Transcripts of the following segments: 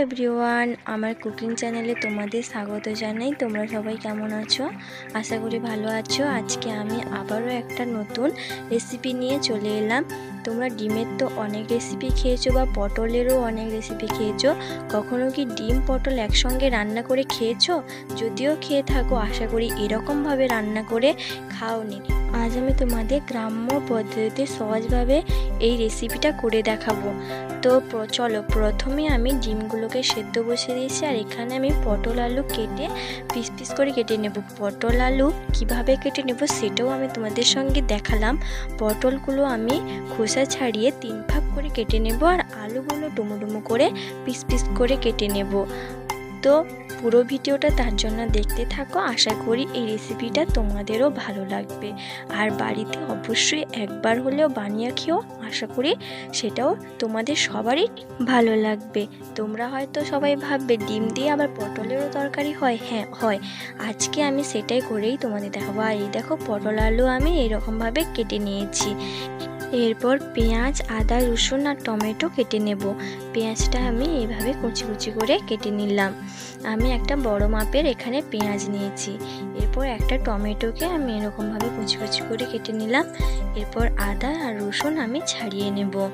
Everyone আমার cooking চ্যানেলে তোমাদের স্বাগত জানাই। তোমরা সবাই কেমন আছো? আশা করি ভালো আছো। আজকে আমি আবারও একটা নতুন রেসিপি নিয়ে চলে এলাম। তোমরা ডিমের তো অনেক রেসিপি খেয়েছো বা পটলেরও অনেক রেসিপি খেয়েছো। কখনো কি ডিম, পটল একসঙ্গে রান্না করে খেয়েছো? যদিও খেয়ে থাকো, আশা করি এরকমভাবে রান্না করে খাওনি। আজ আমি তোমাদের গ্রাম্য পদ্ধতিতে সহজভাবে এই রেসিপিটা করে দেখাবো। তো চলো, প্রথমে আমি ডিমগুলোকে সেদ্ধ বসিয়ে দিয়েছি, আর এখানে আমি পটল আলু কেটে পিস পিস করে কেটে নেব। পটল আলু কীভাবে কেটে নেব সেটাও আমি তোমাদের সঙ্গে দেখালাম। পটলগুলো আমি খোসা ছাড়িয়ে তিন ভাগ করে কেটে নেব, আর আলুগুলো ডুমো ডুমো করে পিস পিস করে কেটে নেব। তো পুরো ভিডিওটা তার জন্য দেখতে থাকো। আশা করি এই রেসিপিটা তোমাদেরও ভালো লাগবে। আর বাড়িতে অবশ্যই একবার হলেও বানিয়ে খেও। আশা করি সেটাও তোমাদের সবারই ভালো লাগবে। তোমরা হয়তো সবাই ভাববে, ডিম দিয়ে আবার পটলেরও তরকারি হয়? হ্যাঁ হয়। আজকে আমি সেটাই করেই তোমাদের দেখাবো। আর এই দেখো, পটল আলু আমি এরকমভাবে কেটে নিয়েছি। এরপর পেঁয়াজ, আদা, রসুন আর টমেটো কেটে নেব। পেঁয়াজটা আমি এভাবে কুচি কুচি করে কেটে নিলাম। আমি একটা বড় মাপের এখানে পেঁয়াজ নিয়েছি। এরপর একটা টমেটোকে আমি এরকমভাবে কুচি কুচি করে কেটে নিলাম। এরপর আদা আর রসুন আমি ছাড়িয়ে নেব।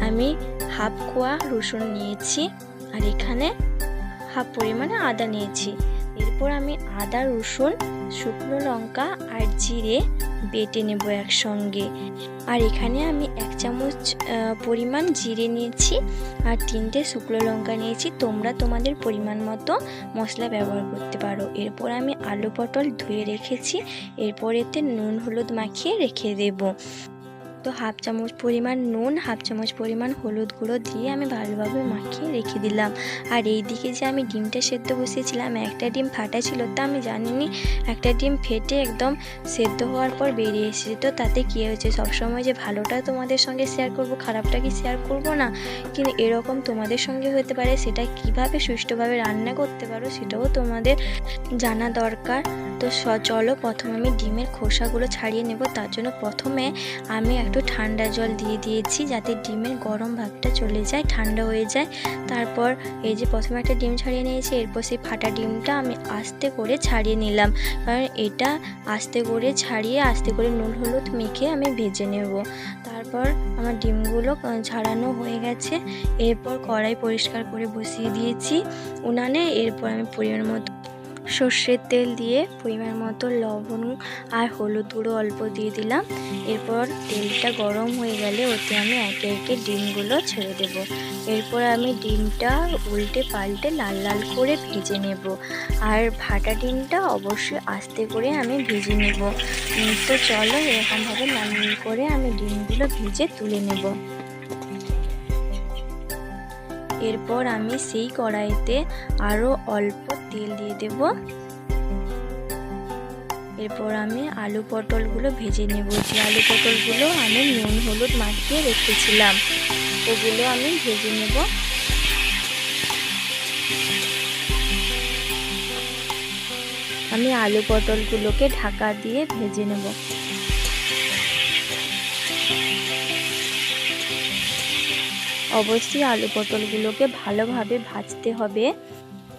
আমি হাফ কোয়া রসুন নিয়েছি আর এখানে হাফ পরিমাণে আদা নিয়েছি। এরপর আমি আদা, রসুন শুকনো লঙ্কা আর জিরে বেটে নেব একসঙ্গে। আর এখানে আমি এক চামচ পরিমাণ জিরে নিয়েছি আর তিনটে শুকনো লঙ্কা নিয়েছি। তোমরা তোমাদের পরিমাণ মতো মশলা ব্যবহার করতে পারো। এরপর আমি আলু পটল ধুয়ে রেখেছি। এরপর এতে নুন হলুদ মাখিয়ে রেখে দেব। তো হাফ চামচ পরিমাণ নুন, হাফ চামচ পরিমাণ হলুদ গুঁড়ো দিয়ে আমি ভালোভাবে মাখিয়ে রেখে দিলাম। আর এই দিকে যে আমি ডিমটা সেদ্ধ বসিয়েছিলাম, একটা ডিম ফাটা ছিল তা আমি জানিনি। একটা ডিম ফেটে একদম সেদ্ধ হওয়ার পর বেরিয়ে এসেছে। তো তাতে কী হয়েছে? সবসময় যে ভালোটা তোমাদের সঙ্গে শেয়ার করব, খারাপটা কি শেয়ার করব না? কিন্তু এরকম তোমাদের সঙ্গে হতে পারে, সেটা কীভাবে সুষ্ঠুভাবে রান্না করতে পারো সেটাও তোমাদের জানা দরকার। তো চলো প্রথমে আমি ডিমের খোসাগুলো ছাড়িয়ে নেব। তার জন্য প্রথমে আমি একটু ঠান্ডা জল দিয়ে দিয়েছি যাতে ডিমের গরম ভাবটা চলে যায়, ঠান্ডা হয়ে যায়। তারপর এই যে প্রথমে একটা ডিম ছাড়িয়ে নিয়েছি, এরপর সেই ফাটা ডিমটা আমি আস্তে করে ছাড়িয়ে নিলাম। কারণ এটা আস্তে করে ছাড়িয়ে আস্তে করে নুন, হলুদ মেখে আমি ভেজে নেব। তারপর আমার ডিমগুলো ছাড়ানো হয়ে গেছে। এরপর কড়াই পরিষ্কার করে বসিয়ে দিয়েছি উনানে। এরপর আমি পরিমাণ মতো সর্ষের তেল দিয়ে পরিমাণ মতো লবণ আর হলুদ গুঁড়ো অল্প দিয়ে দিলাম। এরপর তেলটা গরম হয়ে গেলে ওতে আমি একে একে ডিমগুলো ছেড়ে দেব। এরপর আমি ডিমটা উল্টে পাল্টে লাল লাল করে ভেজে নেব। আর ভাটা ডিমটা অবশ্যই আস্তে করে আমি ভেজে নেব। তো চলো, এরকমভাবে লাল করে আমি ডিমগুলো ভেজে তুলে নেব। এরপর আমি সেই কড়াইতে আরও অল্প তেল দিয়ে দেব। এরপর আমি আলু পটলগুলো ভেজে নেব। যে আলু পটলগুলো আমি নুন, হলুদ মাখিয়ে রেখেছিলাম, ওগুলো আমি ভেজে নেব। আমি আলু পটলগুলোকে ঢাকা দিয়ে ভেজে নেব। অবশ্যই আলু পটলগুলোকে ভালোভাবে ভাজতে হবে।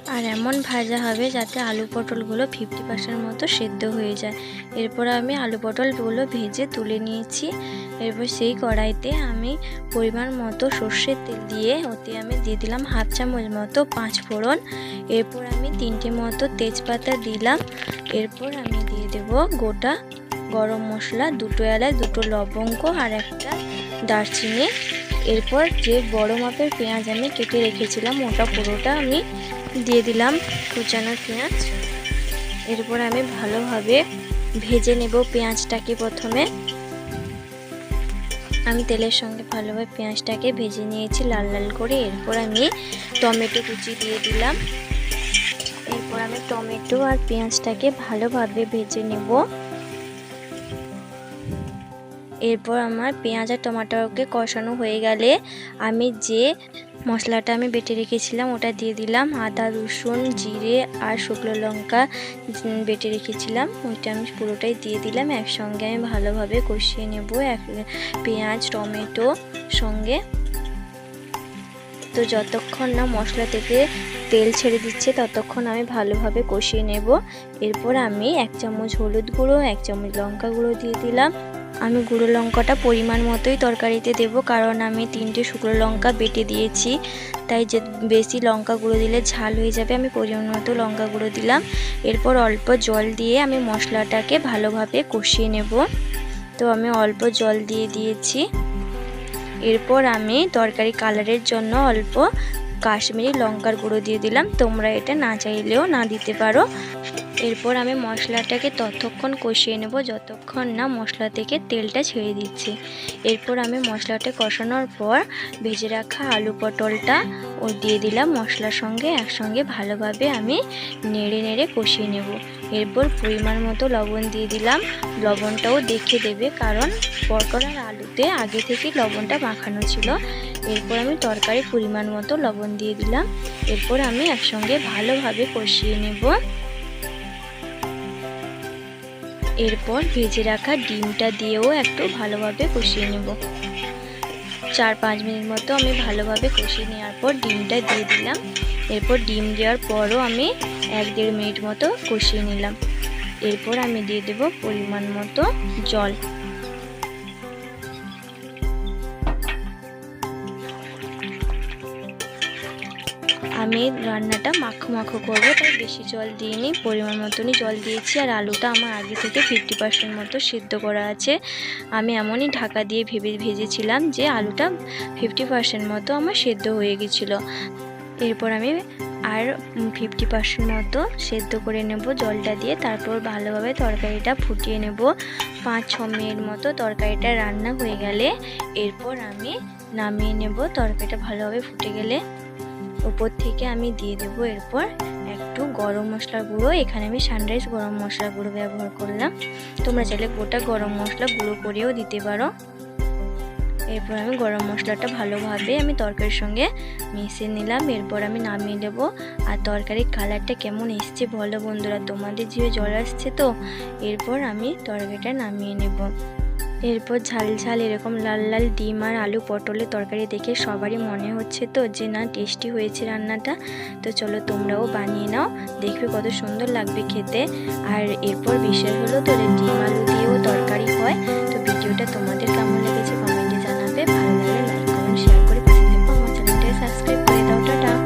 আর এমন ভাজা হবে যাতে আলু পটলগুলো ফিফটি পার্সেন্ট মতো সেদ্ধ হয়ে যায়। এরপর আমি আলু পটলগুলো ভেজে তুলে নিয়েছি। এরপর সেই কড়াইতে আমি পরিমাণ মতো সর্ষের তেল দিয়ে ওতে আমি দিয়ে দিলাম হাফ চামচ মতো পাঁচ ফোড়ন। এরপর আমি তিনটে মতো তেজপাতা দিলাম। এরপর আমি দিয়ে দেব গোটা গরম মশলা, দুটো এলাচ, দুটো লবঙ্গ আর একটা দারচিনি। এরপর যে বড় মাপের পেঁয়াজ আমি কেটে রেখেছিলাম, ওটা পুরোটা আমি দিয়ে দিলাম কুচানো পেঁয়াজ। এরপর আমি ভালোভাবে ভেজে নেব পেঁয়াজটাকে প্রথমে। আমি তেলের সঙ্গে ভালোভাবে পেঁয়াজটাকে ভেজে নিয়েছি লাল লাল করে। এরপর আমি টমেটো কুচি দিয়ে দিলাম। এরপর আমি টমেটো আর পেঁয়াজটাকে ভালোভাবে ভেজে নেব। এরপর আমার পেঁয়াজ আর টমাটোকে কষানো হয়ে গেলে আমি যে মশলাটা আমি বেটে রেখেছিলাম ওটা দিয়ে দিলাম আদা, রসুন, জিরে আর শুকনো লঙ্কা বেটে রেখেছিলাম। ওইটা আমি পুরোটাই দিয়ে দিলাম। একসঙ্গে আমি ভালোভাবে কষিয়ে নেব এক পেঁয়াজ, টমেটো সঙ্গে। তো যতক্ষণ না মশলা থেকে তেল ছেড়ে দিচ্ছে, ততক্ষণ আমি ভালোভাবে কষিয়ে নেব। এরপর আমি এক চামচ হলুদ গুঁড়ো, এক চামচ লঙ্কা গুঁড়ো দিয়ে দিলাম। আমি গুঁড়ো লঙ্কাটা পরিমাণ মতোই তরকারিতে দেব, কারণ আমি তিনটে শুকনো লঙ্কা বেটে দিয়েছি। তাই যে বেশি লঙ্কা গুঁড়ো দিলে ঝাল হয়ে যাবে, আমি পরিমাণ মতো লঙ্কা গুঁড়ো দিলাম। এরপর অল্প জল দিয়ে আমি মশলাটাকে ভালোভাবে কষিয়ে নেব। তো আমি অল্প জল দিয়ে দিয়েছি। এরপর আমি তরকারি কালারের জন্য অল্প কাশ্মীরি লঙ্কার গুঁড়ো দিয়ে দিলাম। তোমরা এটা না চাইলেও না দিতে পারো। এরপর আমি মশলাটাকে ততক্ষণ কষিয়ে নেব যতক্ষণ না মশলা থেকে তেলটা ছেড়ে দিচ্ছে। এরপর আমি মশলাটা কষানোর পর ভেজে রাখা আলু পটলটা ও দিয়ে দিলাম মশলার সঙ্গে একসঙ্গে ভালোভাবে আমি নেড়ে নেড়ে কষিয়ে নেব। এরপর পরিমাণ মতো লবণ দিয়ে দিলাম। লবণটাও দেখে দেবে কারণ পটল আর আলুতে আগে থেকে লবণটা মাখানো ছিল। এরপর আমি তরকারি পরিমাণ মতো লবণ দিয়ে দিলাম। এরপর আমি একসঙ্গে ভালোভাবে কষিয়ে নেব। এরপর ভেজে রাখা ডিমটা দিয়েও একটু ভালোভাবে কষিয়ে নেব। চার পাঁচ মিনিট মতো আমি ভালোভাবে কষিয়ে নেওয়ার পর ডিমটা দিয়ে দিলাম। এরপর ডিম দেওয়ার পরও আমি এক দেড় মিনিট মতো কষিয়ে নিলাম। এরপর আমি দিয়ে দেব পরিমাণ মতো জল। আমি রান্নাটা মাখো মাখো করব, তাই বেশি জল দিইনি, পরিমাণ মতনই জল দিয়েছি, আর আলুটা আমার আগে থেকে ফিফটি পার্সেন্ট মতো সিদ্ধ করা আছে। আমি এমনই ঢাকা দিয়ে ভেবে ভেজেছিলাম যে আলুটা ফিফটি পার্সেন্ট মতো আমার সেদ্ধ হয়ে গেছিল। এরপর আমি আর ফিফটি পার্সেন্ট মতো সেদ্ধ করে নেব জলটা দিয়ে, তারপর ভালোভাবে তরকারিটা ফুটিয়ে নেব। পাঁচ, ছ মিনিট মতো তরকারিটা রান্না হয়ে গেলে, এরপর আমি নামিয়ে নেব, তরকারিটা ভালোভাবে ফুটে গেলে। উপর থেকে আমি দিয়ে দেব। এরপর একটু গরম মশলা গুঁড়ো। এখানে আমি সানরাইজ গরম মশলা গুঁড়ো ব্যবহার করলাম। তোমরা চাইলে গোটা গরম মশলা গুঁড়ো করেও দিতে পারো। এরপর আমি গরম মশলাটা ভালোভাবে আমি তরকারির সঙ্গে মিশিয়ে নিলাম। এরপর আমি নামিয়ে নেব। আর তরকারির কালারটা কেমন এসছে বলো বন্ধুরা। তোমাদের জিভে জল আসছে তো? এরপর আমি তরকারিটা নামিয়ে নেব। এরপর ঝাল ঝাল এরকম লাল লাল ডিম আর আলু পটলের তরকারি দেখে সবারই মনে হচ্ছে তো যে না, টেস্টি হয়েছে রান্নাটা। তো চলো তোমরাও বানিয়ে নাও, দেখবে কত সুন্দর লাগবে খেতে। আর এরপর বিশেষ হলো তো ডিম আলু দিয়েও তরকারি হয়। তো ভিডিওটা তোমাদের কেমন লেগেছে